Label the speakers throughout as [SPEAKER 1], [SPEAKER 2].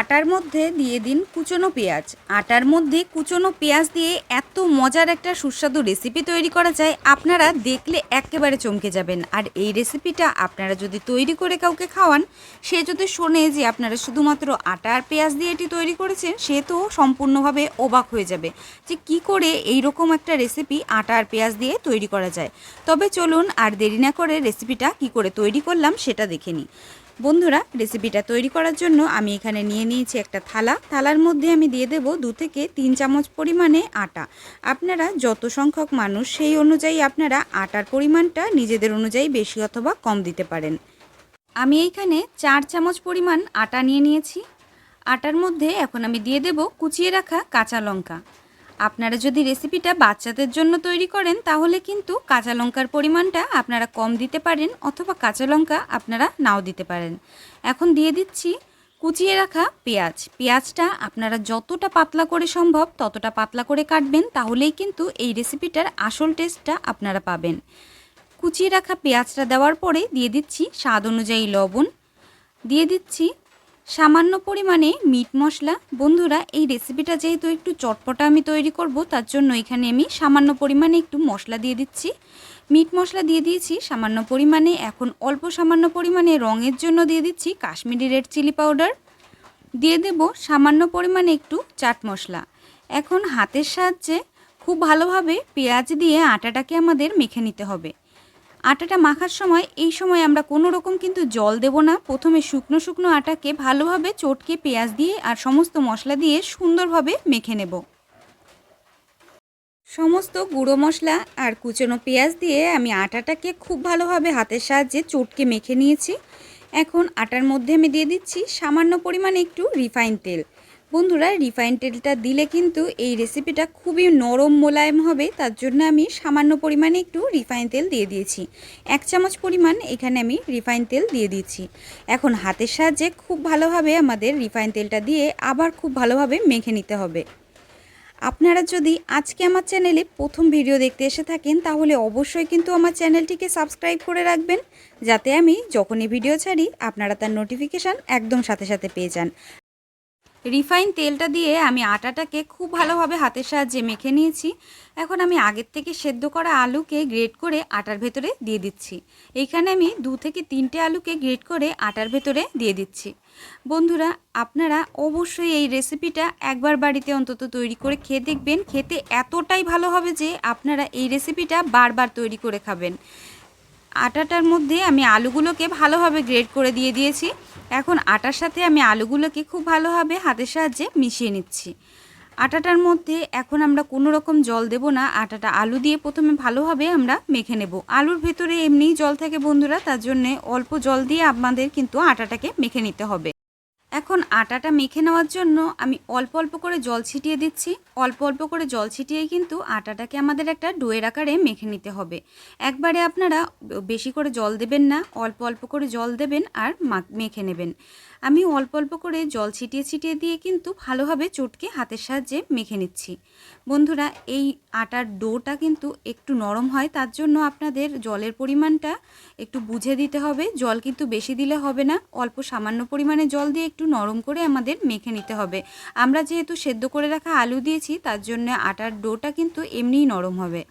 [SPEAKER 1] আটার মধ্যে দিয়ে দিন কুচনো পেঁয়াজ। আটার মধ্যে কুচনো পেঁয়াজ দিয়ে এত মজার একটা সুস্বাদু রেসিপি তৈরি করা যায়, আপনারা দেখলে একেবারে চমকে যাবেন। আর এই রেসিপিটা আপনারা যদি তৈরি করে কাউকে খাওয়ান, সে যদি শোনে যে আপনারা শুধুমাত্র আটা আর পেঁয়াজ দিয়ে এটি তৈরি করেছেন, সে তো সম্পূর্ণভাবে অবাক হয়ে যাবে যে কি করে এই রকম একটা রেসিপি আটা আর পেঁয়াজ দিয়ে তৈরি করা যায়। তবে চলুন আর দেরি না করে রেসিপিটা কি করে তৈরি করলাম, সেটা দেখে নিই। বন্ধুরা রেসিপিটা তৈরি করার জন্য আমি এখানে নিয়ে নিয়েছি একটা থালা। থালার মধ্যে আমি দিয়ে দেব দু থেকে তিন চামচ পরিমাণে আটা। আপনারা যত সংখ্যক মানুষ, সেই অনুযায়ী আপনারা আটার পরিমাণটা নিজেদের অনুযায়ী বেশি অথবা কম দিতে পারেন। আমি এইখানে চার চামচ পরিমাণ আটা নিয়ে নিয়েছি। আটার মধ্যে এখন আমি দিয়ে দেব কুচিয়ে রাখা কাঁচা লঙ্কা। আপনারা যদি রেসিপিটা বাচ্চাদের জন্য তৈরি করেন, তাহলে কিন্তু কাঁচা লঙ্কার পরিমাণটা আপনারা কম দিতে পারেন অথবা কাঁচা লঙ্কা আপনারা নাও দিতে পারেন। এখন দিয়ে দিচ্ছি কুচিয়ে রাখা পেঁয়াজ। পেঁয়াজটা আপনারা যতটা পাতলা করে সম্ভব ততটা পাতলা করে কাটবেন, তাহলেই কিন্তু এই রেসিপিটার আসল টেস্টটা আপনারা পাবেন। কুচিয়ে রাখা পেঁয়াজটা দেওয়ার পরে দিয়ে দিচ্ছি স্বাদ অনুযায়ী লবণ। দিয়ে দিচ্ছি সামান্য পরিমাণে মিট মশলা। বন্ধুরা, এই রেসিপিটা যেহেতু একটু চটপটা আমি তৈরি করব, তার জন্য এখানে আমি সামান্য পরিমাণে একটু মশলা দিয়ে দিচ্ছি। মিট মশলা দিয়ে দিয়েছি, সামান্য পরিমাণে, এখন অল্প সামান্য পরিমাণে রঙের জন্য দিয়ে দিচ্ছি কাশ্মীরি রেড চিলি পাউডার। দিয়ে দেব সামান্য পরিমাণে একটু চাট মশলা। এখন হাতের সাহায্যে খুব ভালোভাবে পেঁয়াজ দিয়ে আটাটাকে আমাদের মেখে নিতে হবে। আটাটা মাখার সময় এই সময় আমরা কোনো রকম কিন্তু জল দেব না। প্রথমে শুকনো শুকনো আটাকে ভালোভাবে চটকে পেঁয়াজ দিয়ে আর সমস্ত মশলা দিয়ে সুন্দরভাবে মেখে নেব। সমস্ত গুঁড়ো মশলা আর কুচনো পেঁয়াজ দিয়ে আমি আটাটাকে খুব ভালোভাবে হাতের সাহায্যে চটকে মেখে নিয়েছি। এখন আটার মধ্যে আমি দিয়ে দিচ্ছি সামান্য পরিমাণে একটু রিফাইন তেল। বন্ধুরা রিফাইন তেলটা দিলে কিন্তু এই রেসিপিটা খুবই নরম মোলায়েম হবে। তার জন্য আমি সামান্য পরিমাণে একটু রিফাইন তেল দিয়ে দিয়েছি। এক চামচ পরিমাণ এখানে আমি রিফাইন তেল দিয়ে দিয়েছি। এখন হাতের সাহায্যে খুব ভালোভাবে আমাদের রিফাইন তেলটা দিয়ে আবার খুব ভালোভাবে মেখে নিতে হবে। আপনারা যদি আজকে আমার চ্যানেলে প্রথম ভিডিও দেখতে এসে থাকেন, তাহলে অবশ্যই কিন্তু আমার চ্যানেলটিকে সাবস্ক্রাইব করে রাখবেন। যাতে আমি যখনই ভিডিও ছাড়ি, আপনারা তার নোটিফিকেশান একদম সাথে সাথে পেয়ে যান। রিফাইন তেলটা দিয়ে আমি আটাটাকে খুব ভালোভাবে হাতের সাহায্যে মেখে নিয়েছি। এখন আমি আগের থেকে সেদ্ধ করা আলুকে গ্রেট করে আটার ভেতরে দিয়ে দিচ্ছি। এইখানে আমি দু থেকে তিনটে আলুকে গ্রেট করে আটার ভেতরে দিয়ে দিচ্ছি। বন্ধুরা, আপনারা অবশ্যই এই রেসিপিটা একবার বাড়িতে অন্তত তৈরি করে খেয়ে দেখবেন। খেতে এতটাই ভালো হবে যে আপনারা এই রেসিপিটা বারবার তৈরি করে খাবেন। আটাটার মধ্যে আমি আলুগুলোকে ভালোভাবে গ্রেড করে দিয়ে দিয়েছি। এখন আটার সাথে আমি আলুগুলোকে খুব ভালোভাবে হাতের সাহায্যে মিশিয়ে নিচ্ছি। আটাটার মধ্যে এখন আমরা কোনো রকম জল দেব না, আটাটা আলু দিয়ে প্রথমে ভালোভাবে আমরা মেখে নেব। আলুর ভেতরে এমনিই জল থাকে বন্ধুরা, তার জন্যে অল্প জল দিয়ে আমাদের কিন্তু আটাটাকে মেখে নিতে হবে। এখন আটাটা মেখে নেওয়ার জন্য আমি অল্প অল্প করে জল ছিটিয়ে দিচ্ছি। অল্প অল্প করে জল ছিটিয়েই কিন্তু আটাটাকে আমাদের একটা ডোয়ের আকারে মেখে নিতে হবে। একবারে আপনারা বেশি করে জল দেবেন না, অল্প অল্প করে জল দেবেন আর মেখে নেবেন। আমি অল্প অল্প করে জল ছিটিয়ে ছিটিয়ে দিয়ে কিন্তু ভালোভাবে চটকে হাতের সাহায্যে মেখে নিচ্ছি। বন্ধুরা, এই আটার ডোটা কিন্তু একটু নরম হয়, তার জন্য আপনাদের জলের পরিমাণটা একটু বুঝে দিতে হবে। জল কিন্তু বেশি দিলে হবে না, অল্প সামান্য পরিমাণে জল দিয়ে একটু নরম করে আমাদের মেখে নিতে হবে। আমরা যেহেতু সেদ্ধ করে রাখা আলু দিয়েছি, তার জন্য আটার ডোটা কিন্তু এমনিই নরম হবে।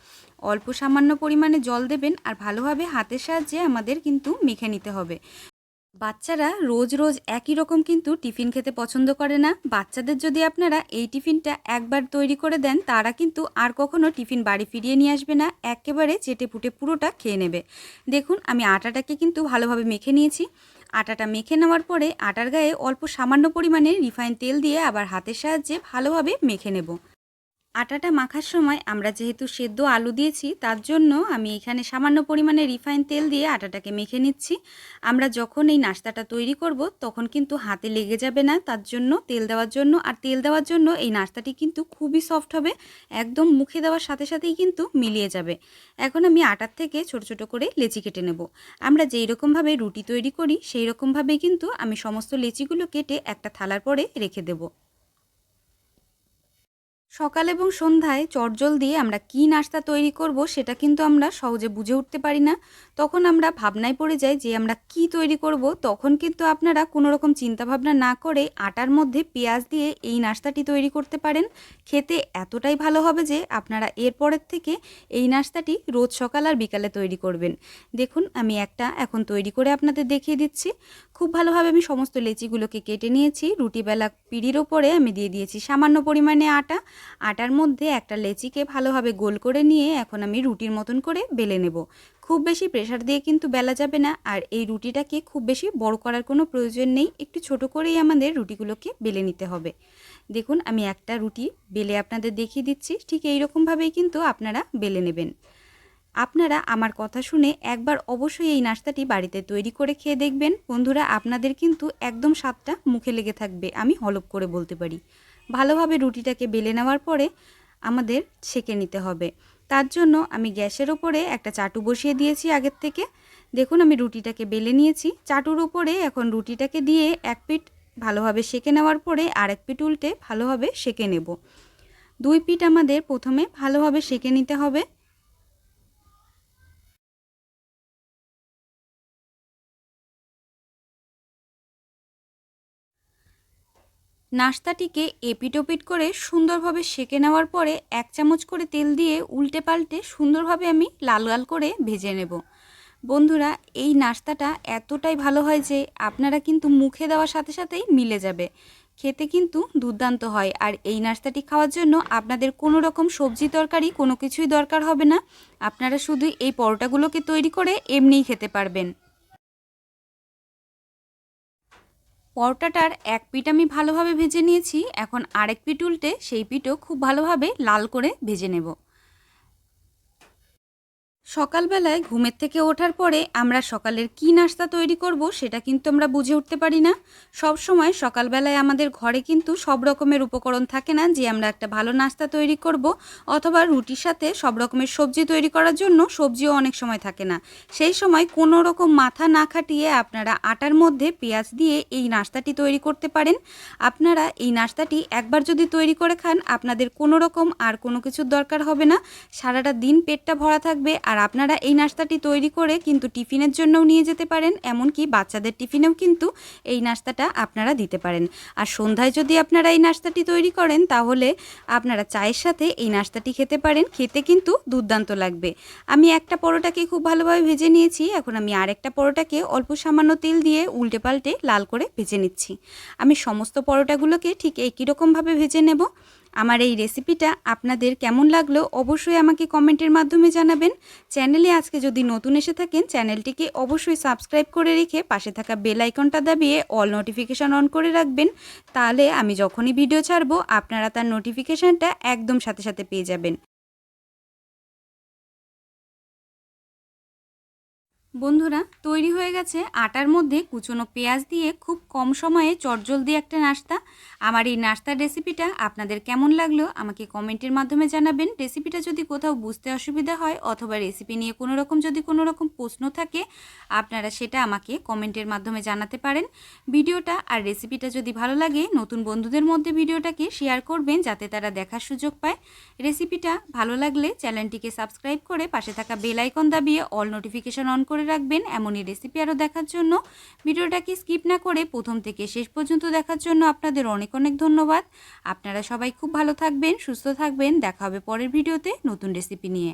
[SPEAKER 1] অল্প সামান্য পরিমাণে জল দেবেন আর ভালোভাবে হাতের সাহায্যে আমাদের কিন্তু মেখে নিতে হবে। বাচ্চারা রোজ রোজ একই রকম কিন্তু টিফিন খেতে পছন্দ করে না। বাচ্চাদের যদি আপনারা এই টিফিনটা একবার তৈরি করে দেন, তারা কিন্তু আর কখনো টিফিন বাড়ি ফিরিয়ে নিয়ে আসবে না। একেবারে চেটে পুটে পুরোটা খেয়ে নেবে। দেখুন, আমি আটাটাকে কিন্তু ভালোভাবে মেখে নিয়েছি। আটাটা মেখে নেওয়ার পরে আটার গায়ে অল্প সামান্য পরিমাণে রিফাইন তেল দিয়ে আবার হাতের সাহায্যে ভালোভাবে মেখে নেব। আটাটা মাখার সময় আমরা যেহেতু সেদ্ধ আলু দিয়েছি, তার জন্য আমি এখানে সামান্য পরিমাণে রিফাইন তেল দিয়ে আটাটাকে মেখে নিচ্ছি। আমরা যখন এই নাস্তাটা তৈরি করব, তখন কিন্তু হাতে লেগে যাবে না, তার জন্য তেল দেওয়ার জন্য। আর তেল দেওয়ার জন্য এই নাস্তাটি কিন্তু খুবই সফট হবে, একদম মুখে দেওয়ার সাথে সাথেই কিন্তু মিলিয়ে যাবে। এখন আমি আটার থেকে ছোট ছোট করে লেচি কেটে নেব। আমরা যেই রকমভাবে রুটি তৈরি করি, সেই রকমভাবেই কিন্তু আমি সমস্ত লেচিগুলো কেটে একটা থালার পরে রেখে দেবো। সকাল এবং সন্ধ্যায় চটজল দিয়ে আমরা কি নাস্তা তৈরি করব সেটা কিন্তু আমরা সহজে বুঝে উঠতে পারি না। তখন আমরা ভাবনায় পড়ে যাই যে আমরা কি তৈরি করব। তখন কিন্তু আপনারা কোনো রকম চিন্তাভাবনা না করে আটার মধ্যে পেঁয়াজ দিয়ে এই নাস্তাটি তৈরি করতে পারেন। খেতে এতটাই ভালো হবে যে আপনারা এরপরের থেকে এই নাস্তাটি রোজ সকাল আর বিকালে তৈরি করবেন। দেখুন, আমি একটা এখন তৈরি করে আপনাদের দেখিয়ে দিচ্ছি। খুব ভালোভাবে আমি সমস্ত লেচিগুলোকে কেটে নিয়েছি। রুটিবেলা পিড়ির ওপরে আমি দিয়ে দিয়েছি সামান্য পরিমাণে আটা। আটার মধ্যে একটা লেচিকে ভালোভাবে গোল করে নিয়ে এখন আমি রুটির মতন করে বেলে নেব। খুব বেশি প্রেশার দিয়ে কিন্তু বেলা যাবে না, আর এই রুটিটাকে খুব বেশি বড় করার কোনো প্রয়োজন নেই, একটু ছোট করেই আমাদের রুটিগুলোকে বেলে নিতে হবে। দেখুন, আমি একটা রুটি বেলে আপনাদের দেখিয়ে দিচ্ছি, ঠিক এই রকমভাবেই কিন্তু আপনারা বেলে নেবেন। আপনারা আমার কথা শুনে একবার অবশ্যই এই নাস্তাটি বাড়িতে তৈরি করে খেয়ে দেখবেন। বন্ধুরা, আপনাদের কিন্তু একদম স্বাদটা মুখে লেগে থাকবে, আমি হলপ করে বলতে পারি। ভালোভাবে রুটিটাকে বেলে নেওয়ার পরে আমাদের ছেঁকে নিতে হবে। তার জন্য আমি গ্যাসের ওপরে একটা চাটু বসিয়ে দিয়েছি আগের থেকে। দেখুন আমি রুটিটাকে বেলে নিয়েছি। চাটুর উপরে এখন রুটিটাকে দিয়ে এক পিঠ ভালোভাবে সেঁকে নেওয়ার পরে আর এক পিঠ উল্টে ভালোভাবে সেঁকে নেব। দুই পিঠ আমাদের প্রথমে ভালোভাবে সেঁকে নিতে হবে। নাস্তাটিকে এপিটোপিট করে সুন্দরভাবে সেঁকে নেওয়ার পরে এক চামচ করে তেল দিয়ে উল্টে পাল্টে সুন্দরভাবে আমি লাল লাল করে ভেজে নেব। বন্ধুরা, এই নাস্তাটা এতটাই ভালো হয় যে আপনারা কিন্তু মুখে দেওয়ার সাথে সাথেই মিলে যাবে। খেতে কিন্তু দুর্দান্ত হয় আর এই নাস্তাটি খাওয়ার জন্য আপনাদের কোনো রকম সবজি তরকারি, কোনো কিছুই দরকার হবে না। আপনারা শুধু এই পরোটাগুলোকে তৈরি করে এমনিই খেতে পারবেন। পরোটাটার এক পিঠ আমি ভালোভাবে ভেজে নিয়েছি। এখন আরেক পিঠ উল্টে সেই পিঠও খুব ভালোভাবে লাল করে ভেজে নেব। সকালবেলায় ঘুমের থেকে ওঠার পরে আমরা সকালের কি নাস্তা তৈরি করব সেটা কিন্তু আমরা বুঝে উঠতে পারি না। সব সময় সকালবেলায় আমাদের ঘরে কিন্তু সব রকমের উপকরণ থাকে না যে আমরা একটা ভালো নাস্তা তৈরি করব অথবা রুটির সাথে সব রকমের সবজি তৈরি করার জন্য সবজিও অনেক সময় থাকে না। সেই সময় কোনো রকম মাথা না খাটিয়ে আপনারা আটার মধ্যে পেঁয়াজ দিয়ে এই নাস্তাটি তৈরি করতে পারেন। আপনারা এই নাস্তাটি একবার যদি তৈরি করে খান আপনাদের কোনো রকম আর কোনো কিছুর দরকার হবে না। সারাটা দিন পেটটা ভরা থাকবে আর আপনারা এই নাস্তাটি তৈরি করে কিন্তু টিফিনের জন্যও নিয়ে যেতে পারেন, এমনকি বাচ্চাদের টিফিনেও কিন্তু এই নাস্তাটা আপনারা দিতে পারেন। আর সন্ধ্যায় যদি আপনারা এই নাস্তাটি তৈরি করেন, তাহলে আপনারা চায়ের সাথে এই নাস্তাটি খেতে পারেন। খেতে কিন্তু দুর্দান্ত লাগবে। আমি একটা পরোটাকে খুব ভালোভাবে ভেজে নিয়েছি। এখন আমি আরেকটা পরোটাকে অল্প সামান্য তেল দিয়ে উল্টে পাল্টে লাল করে ভেজে নিচ্ছি। আমি সমস্ত পরোটাগুলোকে ঠিক একই রকমভাবে ভেজে নেব। আমার এই রেসিপিটা আপনাদের কেমন লাগল অবশ্যই আমাকে কমেন্টের মাধ্যমে জানাবেন। চ্যানেলে আজকে যদি নতুন এসে থাকেন চ্যানেলটিকে অবশ্যই সাবস্ক্রাইব করে রেখে পাশে থাকা বেল আইকনটা দাবিয়ে অল নোটিফিকেশান অন করে রাখবেন। তাহলে আমি যখনই ভিডিও ছাড়বো, আপনারা তার নোটিফিকেশানটা একদম সাথে সাথে পেয়ে যাবেন। বন্ধুরা, তৈরি হয়ে গেছে আটার মধ্যে কুচনো পেঁয়াজ দিয়ে খুব কম সময়ে চটজলদি একটা নাস্তা। আমার এই নাস্তার রেসিপিটা আপনাদের কেমন লাগল আমাকে কমেন্টের মাধ্যমে জানাবেন। রেসিপিটা যদি কোথাও বুঝতে অসুবিধা হয় অথবা রেসিপি নিয়ে কোনো রকম যদি কোনো রকম প্রশ্ন থাকে, আপনারা সেটা আমাকে কমেন্টের মাধ্যমে জানাতে পারেন। ভিডিওটা আর রেসিপিটা যদি ভালো লাগে, নতুন বন্ধুদের মধ্যে ভিডিওটাকে শেয়ার করবেন যাতে তারা দেখার সুযোগ পায়। রেসিপিটা ভালো লাগলে চ্যানেলটিকে সাবস্ক্রাইব করে পাশে থাকা বেল আইকন দাবিয়ে অল নোটিফিকেশন অন করে করে রাখবেন, এমনই রেসিপি আরও দেখার জন্য। ভিডিওটাকে স্কিপ না করে প্রথম থেকে শেষ পর্যন্ত দেখার জন্য আপনাদের অনেক অনেক ধন্যবাদ। আপনারা সবাই খুব ভালো থাকবেন, সুস্থ থাকবেন। দেখা হবে পরের ভিডিওতে নতুন রেসিপি নিয়ে।